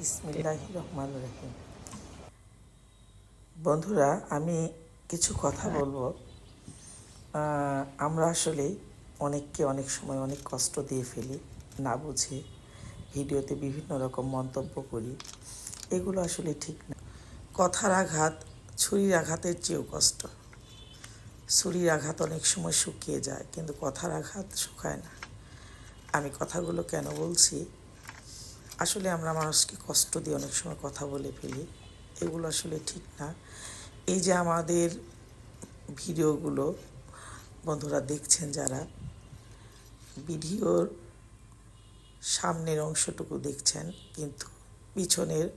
বিসমিল্লাহ রহমান রহিম বন্ধুরা আমি কিছু কথা বলব। আমরা আসলে অনেককে অনেক সময় অনেক কষ্ট দিয়ে ফেলি না বুঝে ভিডিওতে বিভিন্ন রকম মন্তব্য করি। এগুলো আসলে ঠিক না। কথার আঘাত ছুরির আঘাতের চেয়েও কষ্ট। ছুরির আঘাত অনেক সময় শুকিয়ে যায় কিন্তু কথার আঘাত শুকায় না। আমি কথাগুলো কেন বলছি? আসলে আমরা মানুষকে কষ্ট দিয়ে অনেক সময় কথা বলে ফেলি। এগুলো আসলে ঠিক না। এই যে আমাদের ভিডিওগুলো, বন্ধুরা দেখছেন যারা, ভিডিওর সামনের অংশটুকু দেখছেন, কিন্তু পিছনের,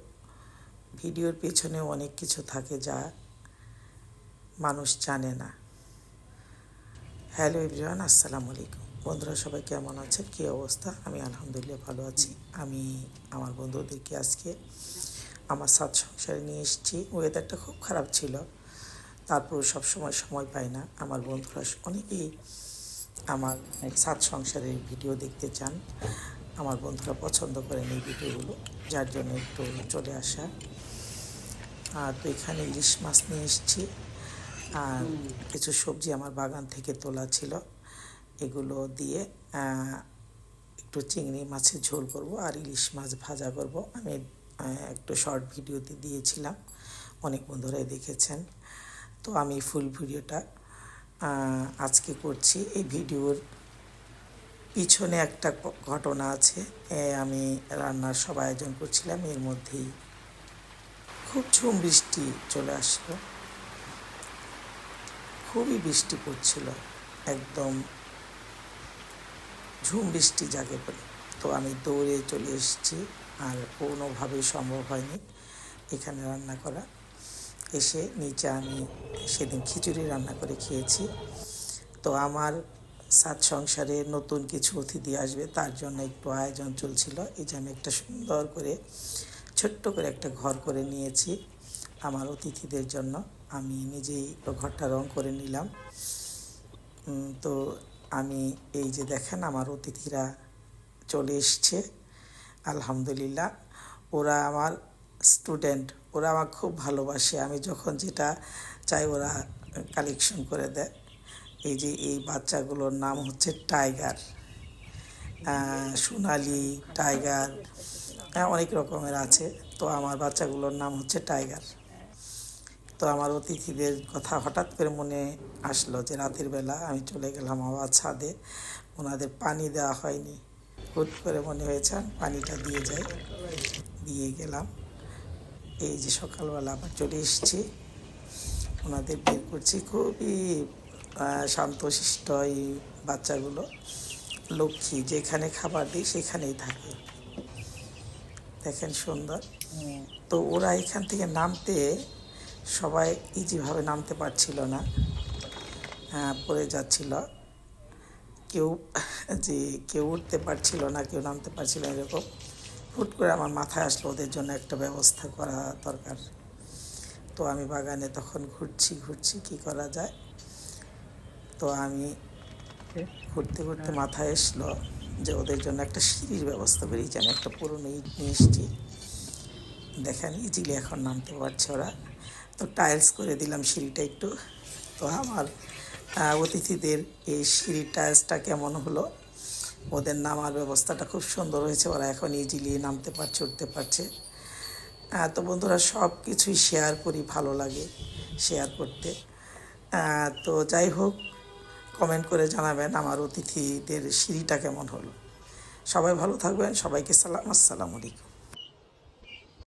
ভিডিওর পেছনে অনেক কিছু থাকে যা মানুষ জানে না। হ্যালো এভরিওয়ান, আসসালামু আলাইকুম। বন্ধুরা সবাই কেমন আছেন? কী অবস্থা? আমি আলহামদুলিল্লাহ ভালো আছি। আমি, আমার বন্ধুদেরকে আজকে আমার সাত সংসারে নিয়ে এসেছি। ওয়েদারটা খুব খারাপ ছিল। তারপর সব সময় সময় পাই না। আমার বন্ধুরা অনেকেই আমার সাত সংসারের ভিডিও দেখতে চান। আমার বন্ধুরা পছন্দ করেন এই ভিডিওগুলো যার জন্য একটু চলে আসা। আর তো এখানে ইলিশ মাছ নিয়ে এসেছি। আর কিছু সবজি আমার বাগান থেকে তোলা ছিল। এগুলো দিয়ে একটু চিংড়ি মাছের ঝোল করব আর ইলিশ মাছ ভাজা করব। আমি একটু শর্ট ভিডিওতে দিয়েছিলাম, অনেক বন্ধুরাই দেখেছেন। তো আমি ফুল ভিডিওটা আজকে করছি। এই ভিডিওর পিছনে একটা ঘটনা আছে আমি রান্নার সব আয়োজন করছিলাম, এর মধ্যেই খুব ঝুম বৃষ্টি চলে আসলো। খুবই বৃষ্টি পড়ছিল, একদম ঝুম বৃষ্টি জাগে বলে। তো আমি দৌড়ে চলে এসেছি আর কোনোভাবেই সম্ভব হয়নি এখানে রান্না করা। এসে নিচে আমি সেদিন খিচুড়ি রান্না করে খেয়েছি। তো আমার সাত সংসারে নতুন কিছু অতিথি আসবে, তার জন্য একটু আয়োজন চলছিল। এই যে আমি একটা সুন্দর করে, ছোট্ট করে একটা ঘর করে নিয়েছি আমার অতিথিদের জন্য। আমি নিজেই ঘরটা রং করে নিলাম। তো আমি এই যে দেখেন আমার অতিথিরা চলে এসছে। আলহামদুলিল্লাহ। ওরা আমার স্টুডেন্ট ওরা আমার খুব ভালোবাসে। আমি যখন যেটা চাই ওরা কালেকশন করে দেয়। এই যে এই বাচ্চাগুলোর নাম হচ্ছে টাইগার সোনালি টাইগার অনেক রকমের আছে। তো আমার বাচ্চাগুলোর নাম হচ্ছে টাইগার তো আমার অতিথিদের কথা হঠাৎ করে মনে আসলো যে রাতের বেলা আমি চলে গেলাম আবার ছাদে। ওনাদের পানি দেওয়া হয়নি। হুট করে মনে হয়েছে পানিটা দিয়ে যাই। দিয়ে গেলাম। এই যে সকালবেলা আবার চলে এসেছি। ওনাদের বের করছি। খুবই শান্তশিষ্ট এই বাচ্চাগুলো। লক্ষ্মী যেখানে খাবার দিই সেখানেই থাকে। দেখেন সুন্দর। তো ওরা এখান থেকে নামতে সবাই ইজিভাবে নামতে পারছিল না। হ্যাঁ, পড়ে যাচ্ছিল। কেউ যে কেউ উঠতে পারছিল না কেউ নামতে পারছিল না এরকম। হুট করে আমার মাথায় আসলো ওদের জন্য একটা ব্যবস্থা করা দরকার। তো আমি বাগানে তখন ঘুরছি ঘুরছি কি করা যায়? তো আমি ঘুরতে ঘুরতে মাথায় এসলো যে ওদের জন্য একটা সিঁড়ির ব্যবস্থা করি যে আমি একটা পুরনো ইট নিয়ে এসেছি। দেখেন ইজিলি এখন নামতে পারছে ওরা। তো টাইলস করে দিলাম সিঁড়িটা একটু। তো আমার অতিথিদের এই সিঁড়ির টাইলসটা কেমন হলো? ওদের নামার ব্যবস্থাটা খুব সুন্দর হয়েছে, ওরা এখন ইজিলি নামতে পারছে, উঠতে পারছে। তো বন্ধুরা সব কিছুই শেয়ার করি, ভালো লাগে শেয়ার করতে। তো যাই হোক কমেন্ট করে জানাবেন আমার অতিথিদের সিঁড়িটা কেমন হলো। সবাই ভালো থাকবেন, সবাইকে সালাম, আসসালামু আলাইকুম।